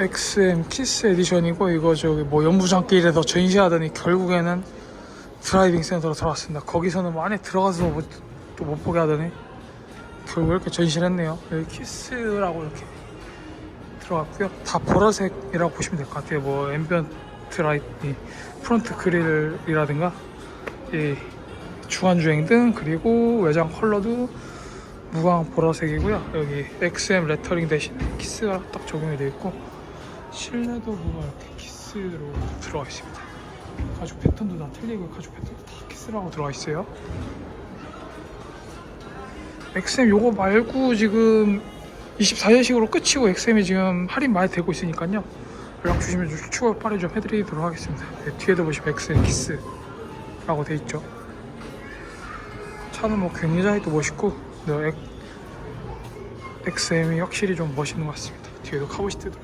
XM 키스 에디션이고 이거 저기 뭐 연무장길에서 전시하더니 결국에는 드라이빙 센터로 들어왔습니다. 거기서는 뭐 안에 들어가서 뭐또못 보게 하더니 결국 이렇게 전시를 했네요. 여기 키스라고 이렇게 들어갔고요. 다 보라색이라고 보시면 될 것 같아요. 뭐 앰비언트 라이트, 이 프론트 그릴이라든가 이 주간 주행 등 그리고 외장 컬러도 무광 보라색이고요. 여기 XM 레터링 대신 키스가 딱 적용이 되어 있고 실내도 이렇게 키스로 들어가 있습니다. 가죽 패턴도 다 틀리고 가죽 패턴도 다 키스라고 들어가 있어요. XM 요거 말고 지금 24년식으로 끝이고 XM이 지금 할인 많이 되고 있으니까요. 연락 주시면 좀 추가 빠르 좀 해드리도록 하겠습니다. 네, 뒤에도 보시면 XM 키스라고 돼 있죠. 차는 뭐 굉장히 또 멋있고 네, XM이 확실히 좀 멋있는 것 같습니다. 뒤에도 카보 시트도